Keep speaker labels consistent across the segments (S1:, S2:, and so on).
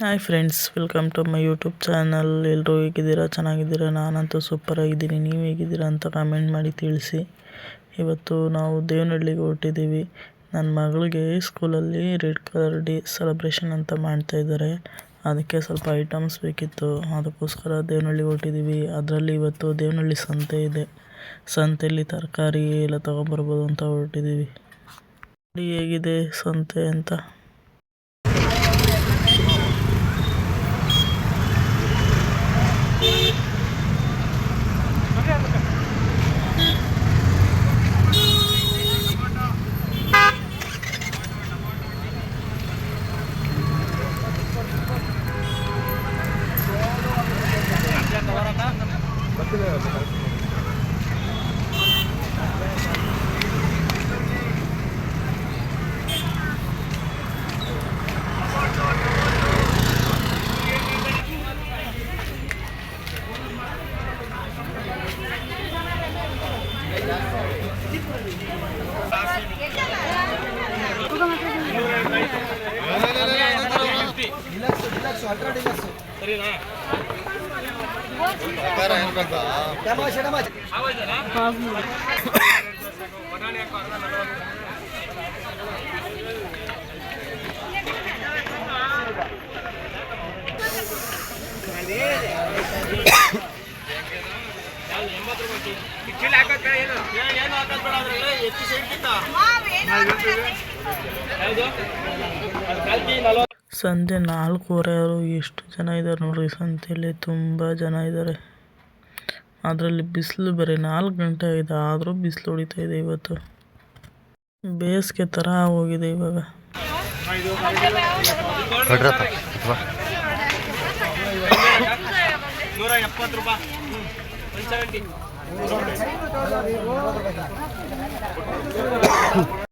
S1: Hi friends welcome to my YouTube channel ಎಲ್ಲರೂ ಹೇಗಿದ್ದೀರಾ? ಚೆನ್ನಾಗಿದ್ದೀರಾ? ನಾನಂತೂ ಸೂಪರ್ ಆಗಿದ್ದೀನಿ. ನೀವು ಹೇಗಿದ್ದೀರಾ ಅಂತ ಕಾಮೆಂಟ್ ಮಾಡಿ ತಿಳಿಸಿ. ಇವತ್ತು ನಾವು ದೇವನಹಳ್ಳಿಗೆ ಹೊರಟಿದ್ದೀವಿ. ನನ್ನ ಮಗಳಿಗೆ ಸ್ಕೂಲಲ್ಲಿ ರೆಡ್ ಕಲರ್ ಡೇ ಸೆಲೆಬ್ರೇಷನ್ ಅಂತ ಮಾಡ್ತಾ ಇದ್ದಾರೆ. ಅದಕ್ಕೆ ಸ್ವಲ್ಪ ಐಟಮ್ಸ್ ಬೇಕಿತ್ತು. ಅದಕ್ಕೋಸ್ಕರ ದೇವನಹಳ್ಳಿಗೆ ಹೊರಟಿದ್ದೀವಿ. ಅದರಲ್ಲಿ ಇವತ್ತು ದೇವನಹಳ್ಳಿ ಸಂತೆ ಇದೆ. ಸಂತೆಯಲ್ಲಿ ತರಕಾರಿ ಎಲ್ಲ ತೊಗೊಂಬರ್ಬೋದು ಅಂತ ಹೊರಟಿದ್ದೀವಿ. ಹೇಗಿದೆ ಸಂತೆ ಅಂತ. ಹೆಚ್ಚು ಸೈಡ್ ಬಿತ್ತ ಹೌದು. ಕಲ್ತಿ ನಲ್ವತ್ತು ಸಂಜೆ ನಾಲ್ಕೂವರೆ ಅವರು ಎಷ್ಟು ಜನ ಇದ್ದಾರೆ ನೋಡ್ರಿ ಸಂತೆಯಲ್ಲಿ ತುಂಬ ಜನ ಇದ್ದಾರೆ. ಅದರಲ್ಲಿ ಬಿಸಿಲು ಬೇರೆ ನಾಲ್ಕು ಗಂಟೆ ಆಗಿದೆ ಆದರೂ ಬಿಸಿಲು ಹೊಡಿತಾ ಇದೆ ಇವತ್ತು. ಬೇಸಿಗೆ ಥರ ಹೋಗಿದೆ ಇವಾಗ.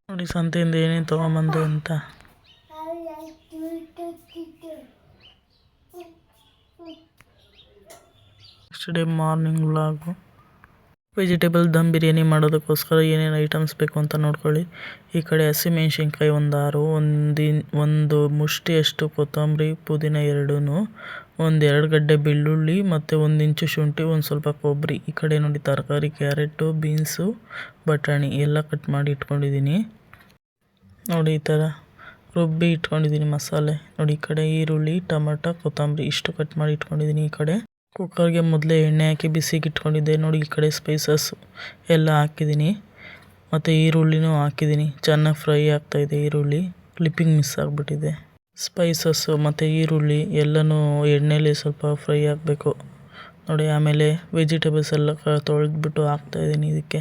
S1: ನೋಡಿ ಸಂತೆಯಿಂದ ಏನೇನು ತೊಗೊಂಬಂದೆ ಅಂತ. Next day morning vlog vegetable dum biryani ಮಾಡೋದಕ್ಕೋಸ್ಕರ ಏನೇನು ಐಟಮ್ಸ್ ಬೇಕು ಅಂತ ನೋಡ್ಕೊಳ್ಳಿ. ಈ ಕಡೆ ಹಸಿಮೆಣ್ಸಿನ್ಕಾಯಿ ಒಂದು ಆರು, ಒಂದಿನ, ಒಂದು ಮುಷ್ಟಿಯಷ್ಟು ಕೊತ್ತಂಬರಿ, ಪುದೀನ ಎರಡೂ ಒಂದು ಎರಡು ಗಡ್ಡೆ ಬೆಳ್ಳುಳ್ಳಿ ಮತ್ತು ಒಂದು ಇಂಚು ಶುಂಠಿ, ಒಂದು ಸ್ವಲ್ಪ ಕೊಬ್ಬರಿ. ಈ ಕಡೆ ನೋಡಿ ತರಕಾರಿ, ಕ್ಯಾರೆಟು, ಬೀನ್ಸು, ಬಟಾಣಿ ಎಲ್ಲ ಕಟ್ ಮಾಡಿ ಇಟ್ಕೊಂಡಿದ್ದೀನಿ. ನೋಡಿ ಈ ಥರ ರುಬ್ಬಿ ಇಟ್ಕೊಂಡಿದ್ದೀನಿ ಮಸಾಲೆ. ನೋಡಿ, ಈ ಕಡೆ ಈರುಳ್ಳಿ, ಟೊಮೆಟೊ, ಕೊತ್ತಂಬರಿ ಇಷ್ಟು ಕಟ್ ಮಾಡಿ ಇಟ್ಕೊಂಡಿದ್ದೀನಿ ಈ ಕಡೆ. ಕುಕ್ಕರ್ಗೆ ಮೊದಲೇ ಎಣ್ಣೆ ಹಾಕಿ ಬಿಸಿಗೆ ಇಟ್ಕೊಂಡಿದ್ದೆ. ನೋಡಿ, ಈ ಕಡೆ ಸ್ಪೈಸಸ್ ಎಲ್ಲ ಹಾಕಿದ್ದೀನಿ. ಮತ್ತು ಈರುಳ್ಳಿನೂ ಹಾಕಿದ್ದೀನಿ. ಚೆನ್ನಾಗಿ ಫ್ರೈ ಆಗ್ತಾಯಿದೆ ಈರುಳ್ಳಿ. ಕ್ಲಿಪ್ಪಿಂಗ್ ಮಿಸ್ ಆಗಿಬಿಟ್ಟಿದೆ. ಸ್ಪೈಸಸ್ಸು ಮತ್ತು ಈರುಳ್ಳಿ ಎಲ್ಲನೂ ಎಣ್ಣೆಯಲ್ಲಿ ಸ್ವಲ್ಪ ಫ್ರೈ ಆಗಬೇಕು. ನೋಡಿ, ಆಮೇಲೆ ವೆಜಿಟೇಬಲ್ಸ್ ಎಲ್ಲ ತೊಳೆದ್ಬಿಟ್ಟು ಹಾಕ್ತಾಯಿದ್ದೀನಿ ಇದಕ್ಕೆ.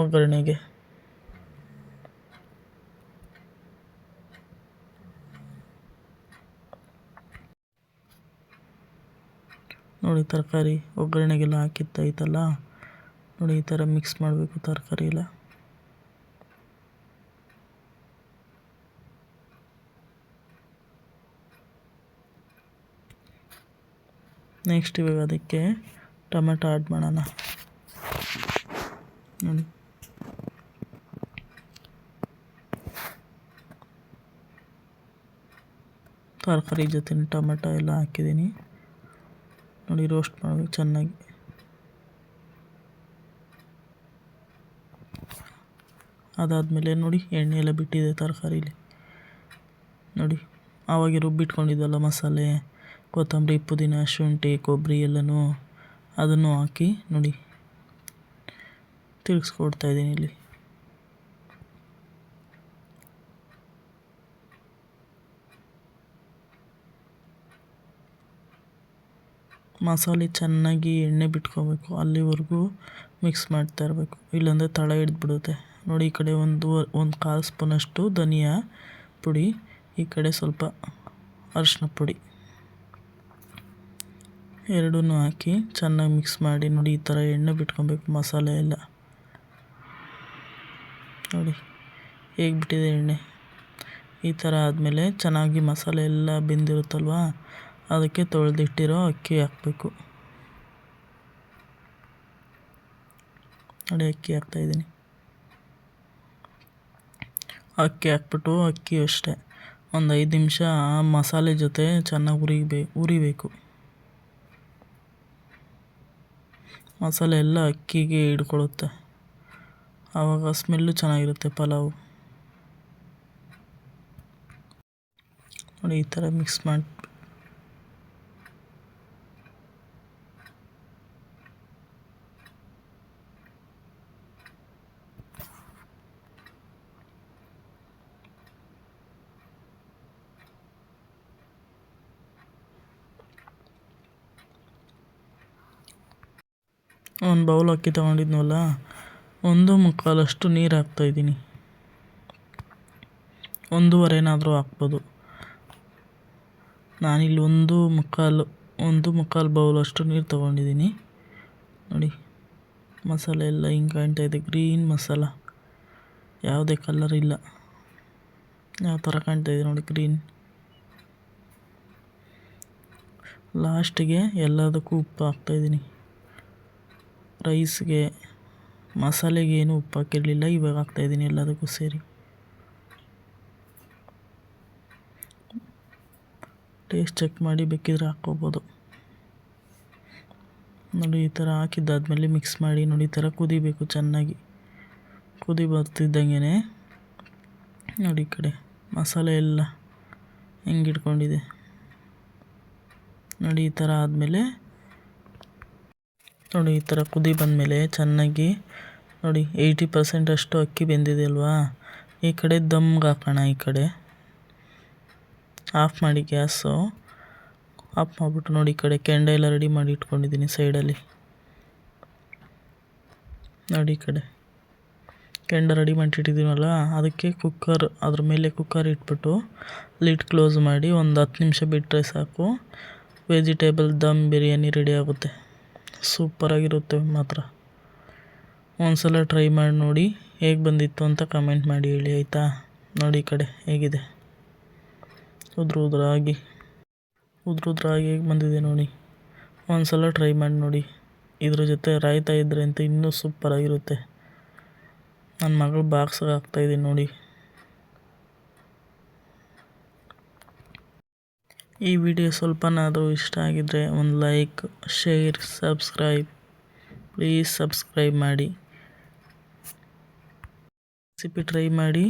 S1: ಒಗ್ಗರಣೆಗೆ. ನೋಡಿ, ತರಕಾರಿ ಒಗ್ಗರಣೆಗೆಲ್ಲ ಹಾಕಿತ್ತೈತಲ್ಲ ನೋಡಿ, ಈ ಥರ ಮಿಕ್ಸ್ ಮಾಡಬೇಕು ತರಕಾರಿ ಎಲ್ಲ. ನೆಕ್ಸ್ಟ್ ಇವಾಗ ಅದಕ್ಕೆ ಟೊಮೆಟೊ ಆ್ಯಡ್ ಮಾಡೋಣ. ನೋಡಿ. ತರಕಾರಿ ಜೊತೆ ಟೊಮೆಟೊ ಎಲ್ಲ ಹಾಕಿದ್ದೀನಿ. ನೋಡಿ ರೋಸ್ಟ್ ಮಾಡಬೇಕು ಚೆನ್ನಾಗಿ. ಅದಾದಮೇಲೆ ನೋಡಿ, ಎಣ್ಣೆ ಎಲ್ಲ ಬಿಟ್ಟಿದೆ ತರಕಾರಿಲಿ. ನೋಡಿ, ಆವಾಗೆ ರುಬ್ಬಿಟ್ಕೊಂಡಿದ್ದಲ್ಲ ಮಸಾಲೆ, ಕೊತ್ತಂಬರಿ, ಪುದೀನ, ಶುಂಠಿ, ಕೊಬ್ಬರಿ ಎಲ್ಲನೂ ಅದನ್ನು ಹಾಕಿ ನೋಡಿ ತಿರುಗಿಸ್ಕೊಡ್ತಾಯಿದ್ದೀನಿ ಇಲ್ಲಿ. ಮಸಾಲೆ ಚೆನ್ನಾಗಿ ಎಣ್ಣೆ ಬಿಟ್ಕೋಬೇಕು. ಅಲ್ಲಿವರೆಗೂ ಮಿಕ್ಸ್ ಮಾಡ್ತಾ ಇರಬೇಕು. ಇಲ್ಲಾಂದರೆ ತಳ ಹಿಡಿದ್ಬಿಡುತ್ತೆ. ನೋಡಿ, ಈ ಕಡೆ ಒಂದು ಒಂದು ಕಾಲು ಸ್ಪೂನಷ್ಟು ಧನಿಯಾ ಪುಡಿ, ಈ ಕಡೆ ಸ್ವಲ್ಪ ಅರಿಶಿನ ಪುಡಿ. ಎರಡೂ ಹಾಕಿ ಚೆನ್ನಾಗಿ ಮಿಕ್ಸ್ ಮಾಡಿ ನೋಡಿ, ಈ ಥರ ಎಣ್ಣೆ ಬಿಟ್ಕೊಬೇಕು ಮಸಾಲೆ ಎಲ್ಲ. ನೋಡಿ ಹೇಗೆ ಬಿಟ್ಟಿದೆ ಎಣ್ಣೆ. ಈ ಥರ ಆದಮೇಲೆ ಚೆನ್ನಾಗಿ ಮಸಾಲೆ ಎಲ್ಲ ಬೆಂದಿರುತ್ತಲ್ವ? ಅದಕ್ಕೆ ತೊಳೆದಿಟ್ಟಿರೋ ಅಕ್ಕಿ ಹಾಕಬೇಕು. ನೋಡಿ, ಅಕ್ಕಿ ಹಾಕ್ತಾಯಿದ್ದೀನಿ ಅಕ್ಕಿ ಹಾಕ್ಬಿಟ್ಟು ಅಕ್ಕಿ ಅಷ್ಟೇ. ಒಂದು ಐದು ನಿಮಿಷ ಮಸಾಲೆ ಜೊತೆ ಚೆನ್ನಾಗಿ ಉರಿಬೇ ಉರಿಬೇಕು ಮಸಾಲೆ ಎಲ್ಲ ಅಕ್ಕಿಗೆ ಹಿಡ್ಕೊಳ್ಳುತ್ತೆ. ಆವಾಗ ಸ್ಮೆಲ್ಲು ಚೆನ್ನಾಗಿರುತ್ತೆ ಪಲಾವು. ನೋಡಿ, ಈ ಥರ ಮಿಕ್ಸ್ ಮಾಡಿ ಒಂದು ಬೌಲ್ ಅಕ್ಕಿ ತೊಗೊಂಡಿದ್ನಲ್ಲ, ಒಂದು ಮುಕ್ಕಾಲಷ್ಟು ನೀರು ಹಾಕ್ತಾಯಿದ್ದೀನಿ ಒಂದೂವರೆನಾದರೂ ಹಾಕ್ಬೋದು. ನಾನಿಲ್ಲಿ ಒಂದು ಮುಕ್ಕಾಲು ಒಂದು ಮುಕ್ಕಾಲು ಬೌಲಷ್ಟು ನೀರು ತೊಗೊಂಡಿದ್ದೀನಿ. ನೋಡಿ, ಮಸಾಲೆ ಎಲ್ಲ ಹಿಂಗೆ ಕಾಣ್ತಾ ಇದೆ ಗ್ರೀನ್ ಮಸಾಲ. ಯಾವುದೇ ಕಲರ್ ಇಲ್ಲ. ಯಾವ ಥರ ಕಾಣ್ತಾ ಇದೆ ನೋಡಿ ಗ್ರೀನ್ ಲಾಸ್ಟಿಗೆ ಎಲ್ಲದಕ್ಕೂ ಉಪ್ಪು ಹಾಕ್ತಾಯಿದ್ದೀನಿ ರೈಸ್ಗೆ ಮಸಾಲೆಗೆ ಏನು ಉಪ್ಪು ಹಾಕಿರಲಿಲ್ಲ. ಇವಾಗ ಹಾಕ್ತಾಯಿದ್ದೀನಿ ಎಲ್ಲದಕ್ಕೂ ಸೇರಿ. ಟೇಸ್ಟ್ ಚೆಕ್ ಮಾಡಿ ಬೇಕಿದ್ರೆ ಹಾಕ್ಕೋಬೋದು. ನೋಡಿ, ಈ ಥರ ಹಾಕಿದ್ದಾದ್ಮೇಲೆ ಮಿಕ್ಸ್ ಮಾಡಿ, ನೋಡಿ, ಈ ಥರ ಕುದಿಬೇಕು ಚೆನ್ನಾಗಿ. ಕುದಿ ಬರ್ತಿದ್ದಂಗೆ ನೋಡಿ, ಈ ಕಡೆ ಮಸಾಲೆ ಎಲ್ಲ ಹೆಂಗೆ ಇಟ್ಕೊಂಡಿದೆ ನೋಡಿ, ಈ ಥರ ಆದಮೇಲೆ ನೋಡಿ, ಈ ಥರ ಕುದಿ ಬಂದಮೇಲೆ ಚೆನ್ನಾಗಿ ನೋಡಿ ಏಯ್ಟಿ ಪರ್ಸೆಂಟ್ ಅಷ್ಟು ಅಕ್ಕಿ ಬೆಂದಿದೆ ಅಲ್ವಾ? ಈ ಕಡೆ ದಮ್ಗೆ ಹಾಕೋಣ, ಈ ಕಡೆ. ಆಫ್ ಮಾಡಿ ಗ್ಯಾಸು. ಆಫ್ ಮಾಡಿಬಿಟ್ಟು ನೋಡಿ, ಈ ಕಡೆ ಕೆಂಡ ಎಲ್ಲ ರೆಡಿ ಮಾಡಿ ಇಟ್ಕೊಂಡಿದ್ದೀನಿ ಸೈಡಲ್ಲಿ. ನೋಡಿ, ಈ ಕಡೆ. ಕೆಂಡ ರೆಡಿ ಮಾಡಿ ಇಟ್ಟಿದ್ದೀನಲ್ಲ ಅದಕ್ಕೆ ಕುಕ್ಕರ್ ಅದ್ರ ಮೇಲೆ ಕುಕ್ಕರ್ ಇಟ್ಬಿಟ್ಟು ಲಿಡ್ ಕ್ಲೋಸ್ ಮಾಡಿ ಒಂದು ಹತ್ತು ನಿಮಿಷ ಬಿಟ್ಟರೆ ಸಾಕು. ವೆಜಿಟೇಬಲ್ ದಮ್, ಬಿರಿಯಾನಿ ರೆಡಿ ಆಗುತ್ತೆ. ಸೂಪರಾಗಿರುತ್ತೆ ಮಾತ್ರ. ಒಂದ್ಸಲ ಟ್ರೈ ಮಾಡಿ ನೋಡಿ ಹೇಗೆ ಬಂದಿತ್ತು ಅಂತ ಕಮೆಂಟ್ ಮಾಡಿ ಹೇಳಿ ಆಯಿತಾ? ನೋಡಿ ಈ ಕಡೆ ಹೇಗಿದೆ. ಉದ್ರು ಉದ್ರಾಗಿ ಉದ್ರು ಉದ್ರಾಗಿ ಹೇಗೆ ಬಂದಿದೆ ನೋಡಿ. ಒಂದ್ಸಲ ಟ್ರೈ ಮಾಡಿ ನೋಡಿ. ಇದ್ರ ಜೊತೆ ರಾಯ್ತಾ ಇದ್ದರೆ ಅಂತ ಇನ್ನೂ ಸೂಪರಾಗಿರುತ್ತೆ ನನ್ನ ಮಗಳು ಬಾಕ್ಸ್ಗೆ ಹಾಕ್ತಾಯಿದ್ದೀನಿ ನೋಡಿ. ಈ ವಿಡಿಯೋ ಸ್ವಲ್ಪನಾದರೂ ಇಷ್ಟ ಆಗಿದ್ದರೆ ಒಂದು like, share, subscribe. Please subscribe ಮಾಡಿ. ರೆಸಿಪಿ ಟ್ರೈ ಮಾಡಿ.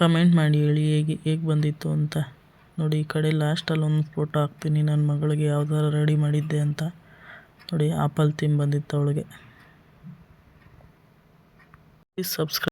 S1: ಕಮೆಂಟ್ ಮಾಡಿ ಹೇಳಿ ಹೇಗೆ ಹೇಗೆ ಬಂದಿತ್ತು ಅಂತ. ನೋಡಿ, ಈ ಕಡೆ ಲಾಸ್ಟಲ್ಲಿ ಒಂದು ಫೋಟೋ ಹಾಕ್ತೀನಿ. ನನ್ನ ಮಗಳಿಗೆ ಯಾವ ಥರ ರೆಡಿ ಮಾಡಿದ್ದೆ ಅಂತ. ನೋಡಿ, ಆಪಲ್ ತಿಂದು ಬಂದಿತ್ತು ಅವಳಿಗೆ. Please subscribe